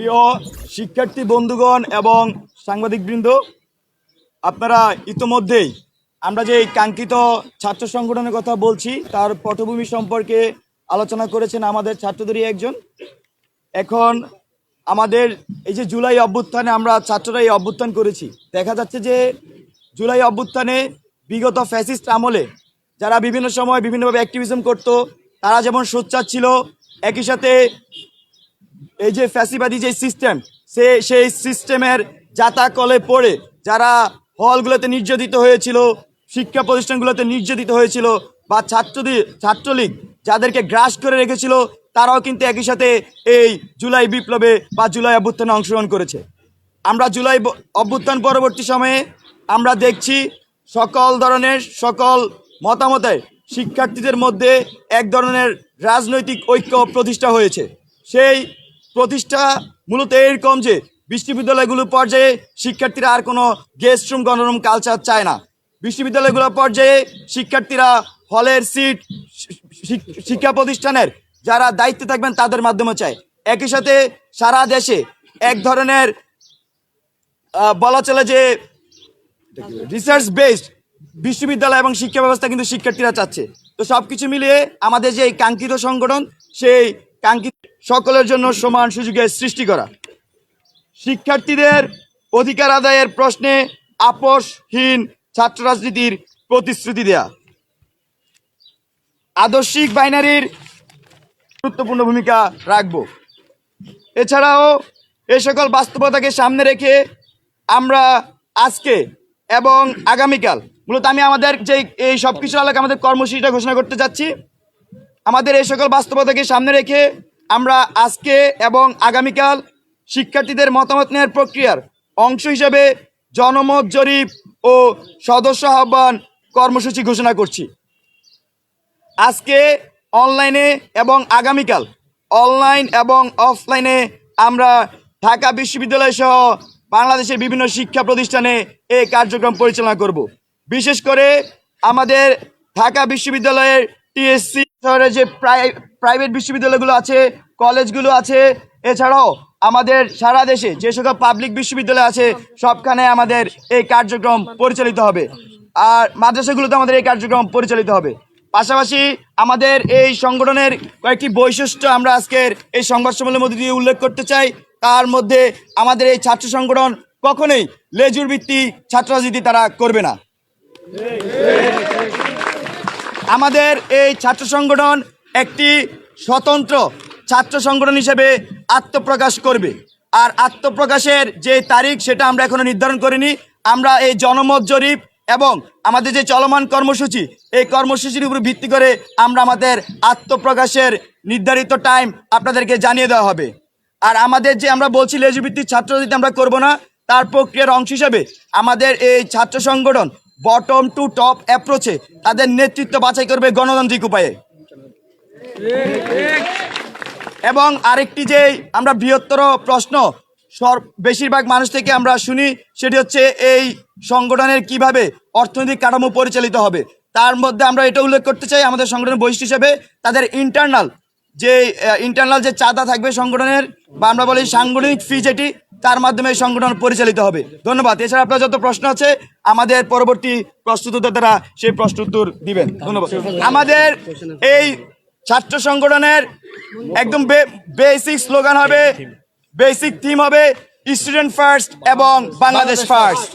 প্রিয় শিক্ষার্থী বন্ধুগণ এবং সাংবাদিকবৃন্দ, আপনারা ইতোমধ্যেই আমরা যে কাঙ্ক্ষিত ছাত্র সংগঠনের কথা বলছি, তার পটভূমি সম্পর্কে আলোচনা করেছেন আমাদের ছাত্রদেরই একজন। এখন আমাদের এই যে জুলাই অভ্যুত্থানে আমরা ছাত্ররা এই অভ্যুত্থান করেছি, দেখা যাচ্ছে যে জুলাই অভ্যুত্থানে বিগত ফ্যাসিস্ট আমলে যারা বিভিন্ন সময় বিভিন্নভাবে অ্যাক্টিভিজম করতো, তারা যেমন সোচ্চার ছিল, একই সাথে এই যে ফ্যাসিবাদী যে সিস্টেম সে, সেই সিস্টেমের জাতাকলে পড়ে যারা হলগুলোতে নির্যাতিত হয়েছিল, শিক্ষা প্রতিষ্ঠানগুলোতে নির্যাতিত হয়েছিল বা ছাত্রদের, ছাত্রলীগ যাদেরকে গ্রাস করে রেখেছিল, তারাও কিন্তু একই সাথে এই জুলাই বিপ্লবে বা জুলাই অভ্যুত্থানে অংশগ্রহণ করেছে। আমরা জুলাই অভ্যুত্থান পরবর্তী সময়ে আমরা দেখছি সকল ধরনের, সকল মতামতে শিক্ষার্থীদের মধ্যে এক ধরনের রাজনৈতিক ঐক্য প্রতিষ্ঠা হয়েছে। সেই প্রতিষ্ঠা মূলত এরকম যে বিশ্ববিদ্যালয়গুলো পর্যায়ে শিক্ষার্থীরা আর কোনো গেস্ট রুম গণরুম কালচার চায় না। বিশ্ববিদ্যালয়গুলো পর্যায়ে শিক্ষার্থীরা হলের সিট শিক্ষা প্রতিষ্ঠানের যারা দায়িত্বে থাকবেন তাদের মাধ্যমে চায়। একই সাথে সারা দেশে এক ধরনের বলা চলে যে রিসার্চ বেসড বিশ্ববিদ্যালয় এবং শিক্ষা ব্যবস্থা কিন্তু শিক্ষার্থীরা চাচ্ছে। তো সব কিছু মিলিয়ে আমাদের যে কাঙ্ক্ষিত সংগঠন, সেই কাঙ্ক্ষিত সকলের জন্য সমান সুযোগের সৃষ্টি করা। শিক্ষার্থীদের অধিকার আদায়ের প্রশ্নে আপোষহীন ছাত্র রাজনীতির প্রতিশ্রুতি দেয়া। আদর্শিক বাইনারির গুরুত্বপূর্ণ ভূমিকা রাখব। এছাড়াও এ সকল বাস্তবতাকে সামনে রেখে আমরা আজকে এবং আগামীকাল, মূলত আমি আমাদের যে এই সব কিছু আলোকে আমাদের কর্মসূচিটা ঘোষণা করতে যাচ্ছি, আমাদের এই সকল বাস্তবতাকে সামনে রেখে আমরা আজকে এবং আগামীকাল শিক্ষার্থীদের মতামত নেওয়ার প্রক্রিয়ার অংশ হিসেবে জনমত জরিপ ও সদস্য আহ্বান কর্মসূচি ঘোষণা করছি। আজকে অনলাইনে এবং আগামীকাল অনলাইন এবং অফলাইনে আমরা ঢাকা বিশ্ববিদ্যালয় সহ বাংলাদেশের বিভিন্ন শিক্ষা প্রতিষ্ঠানে এই কার্যক্রম পরিচালনা করব। বিশেষ করে আমাদের ঢাকা বিশ্ববিদ্যালয়ের টিএসসি শহরের যে প্রাই- প্রাইভেট বিশ্ববিদ্যালয়গুলো আছে কলেজগুলো আছে, এছাড়াও আমাদের সারা দেশে যে সকল পাবলিক বিশ্ববিদ্যালয় আছে, সবখানে আমাদের এই কার্যক্রম পরিচালিত হবে। আর মাদ্রাসাগুলোতে আমাদের এই কার্যক্রম পরিচালিত হবে। পাশাপাশি আমাদের এই সংগঠনের কয়েকটি বৈশিষ্ট্য আমরা আজকের এই সংবাদ সম্মেলনের মধ্যে দিয়ে উল্লেখ করতে চাই। তার মধ্যে আমাদের এই ছাত্র সংগঠন কখনোই লেজুর ভিত্তি ছাত্র রাজনীতি তারা করবে না। আমাদের এই ছাত্র সংগঠন একটি স্বতন্ত্র ছাত্র সংগঠন হিসেবে আত্মপ্রকাশ করবে। আর আত্মপ্রকাশের যে তারিখ সেটা আমরা এখনও নির্ধারণ করিনি। আমরা এই জনমত জরিপ এবং আমাদের যে চলমান কর্মসূচি, এই কর্মসূচির উপর ভিত্তি করে আমরা আমাদের আত্মপ্রকাশের নির্ধারিত টাইম আপনাদেরকে জানিয়ে দেওয়া হবে। আর আমাদের যে আমরা বলছি লেজুভিত্তিক ছাত্র রাজনীতি আমরা করব না, তার প্রক্রিয়ার অংশ হিসেবে আমাদের এই ছাত্র সংগঠন বটম টু টপ অ্যাপ্রোচে তাদের নেতৃত্ব বাছাই করবে গণতান্ত্রিক উপায়ে। এবং আরেকটি যে আমরা বৃহত্তর প্রশ্ন বেশিরভাগ মানুষ থেকে আমরা শুনি, সেটি হচ্ছে এই সংগঠনের কীভাবে অর্থনৈতিক কাঠামো পরিচালিত হবে। তার মধ্যে আমরা এটা উল্লেখ করতে চাই আমাদের সংগঠনের বৈশিষ্ট্য হিসেবে, তাদের ইন্টারনাল যে ইন্টারনাল যে চাঁদা থাকবে সংগঠনের, বা আমরা বলি সাংগঠনিক ফি যেটি তার মাধ্যমে সংগঠন পরিচালিত হবে। ধন্যবাদ। এছাড়া আপনার যত প্রশ্ন আছে, আমাদের পরবর্তী প্রস্তুতদাতারা সেই প্রশ্ন উত্তর দিবেন। ধন্যবাদ। আমাদের এই ছাত্র সংগঠনের একদম বেসিক স্লোগান হবে বেসিক থিম হবে স্টুডেন্ট ফার্স্ট এবং বাংলাদেশ ফার্স্ট